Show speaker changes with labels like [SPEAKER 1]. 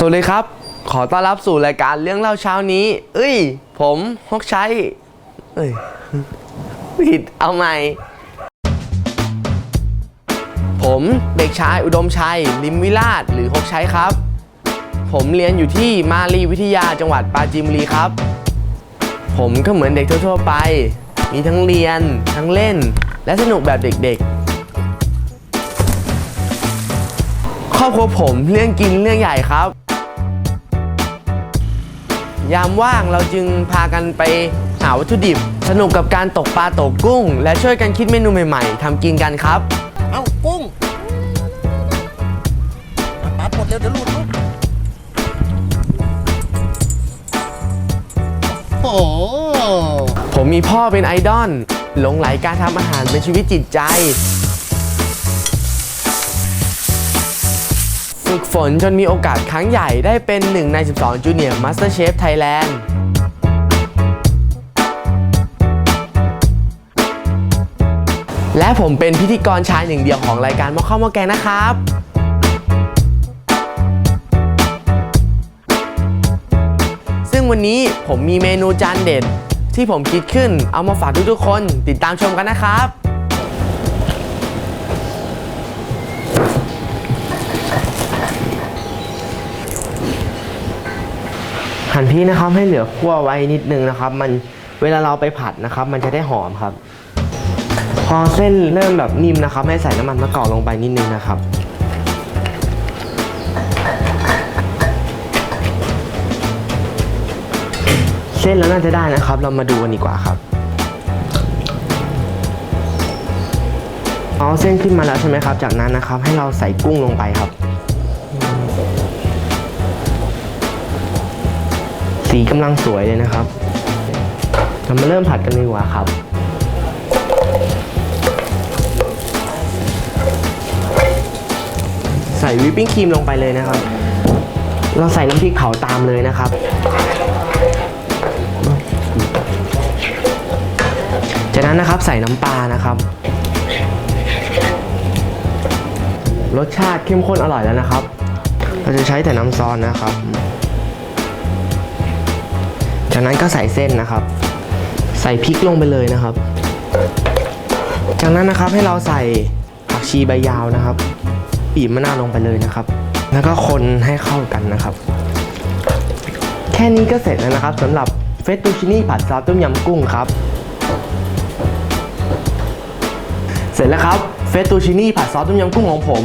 [SPEAKER 1] สวัสดีครับ ขอต้อนรับสู่รายการเรื่องเล่าเช้านี้ เอ้ย ผมฮกชัยเอ้ยผิดเอาใหม่ ผมเด็กชายอุดมชัย ลิมวิลาศหรือฮกชัยครับ ผมเรียนอยู่ที่มารีวิทยาจังหวัดปราจีนบุรีครับ ผมก็เหมือนเด็กทั่วๆไป มีทั้งเรียน ทั้งเล่น และสนุกแบบเด็กๆ ครอบครัวผมเรื่องกินเรื่องใหญ่ครับ ยามว่างเราจึงพากันไปหาวัตถุดิบ สนุกกับการตกปลาตกกุ้ง และช่วยกันคิดเมนูใหม่ๆทำกินกันครับ
[SPEAKER 2] เอ้ากุ้งเอาปลาปลดเร็วเดี๋ยวหลุดลูกโอ้โห
[SPEAKER 1] ผมมีพ่อเป็นไอดอลหลงไหลการทำอาหารเป็นชีวิตจิตใจ ฝึกฝนจนมีโอกาสครั้งใหญ่ได้เป็นหนึ่งใน 12 Junior Master Chef Thailand และผมเป็นพิธีกรชายหนึ่งเดียวของรายการมอข้าวมอแกงนะครับซึ่งวันนี้ผมมีเมนูจานเด็ด ที่ผมคิดขึ้นเอามาฝากทุกๆคน ติดตามชมกันนะครับ หั่นพริกนะครับให้เหลือคั่วไว้นิดนึงนะครับ มันเวลาเราไปผัดนะครับ มันจะได้หอมครับ พอเส้นเริ่มแบบนิ่มนะครับ ให้ใส่น้ำมันมะกอกลงไปนิดนึงนะครับเส้นแล้วน่าจะได้นะครับ เรามาดูกันดีกว่าครับ เอาเส้นขึ้นมาแล้วใช่ไหมครับ จากนั้นนะครับ ให้เราใส่กุ้งลงไปครับ สีกำลังสวยเลยนะครับ เรามาเริ่มผัดกันดีกว่าครับใส่วิปปิ้งครีมลงไปเลยนะครับ เราใส่น้ำพริกเผาตามเลยนะครับ จากนั้นนะครับใส่น้ำปลานะครับ รสชาติเข้มข้นอร่อยแล้วนะครับ เราจะใช้แต่น้ำซอสนะครับ จากนั้นก็ใส่เส้นนะครับ ใส่พริกลงไปเลยนะครับ จากนั้นนะครับให้เราใส่ผักชีใบยาวนะครับบีบมะนาวลงไปเลยนะครับ แล้วก็คนให้เข้ากันนะครับ แค่นี้ก็เสร็จแล้วนะครับสำหรับเฟตตูชินี่ผัดซอสต้มยำกุ้งครับ เสร็จแล้วครับเฟตตูชินี่ผัดซอสต้มยำกุ้งของผม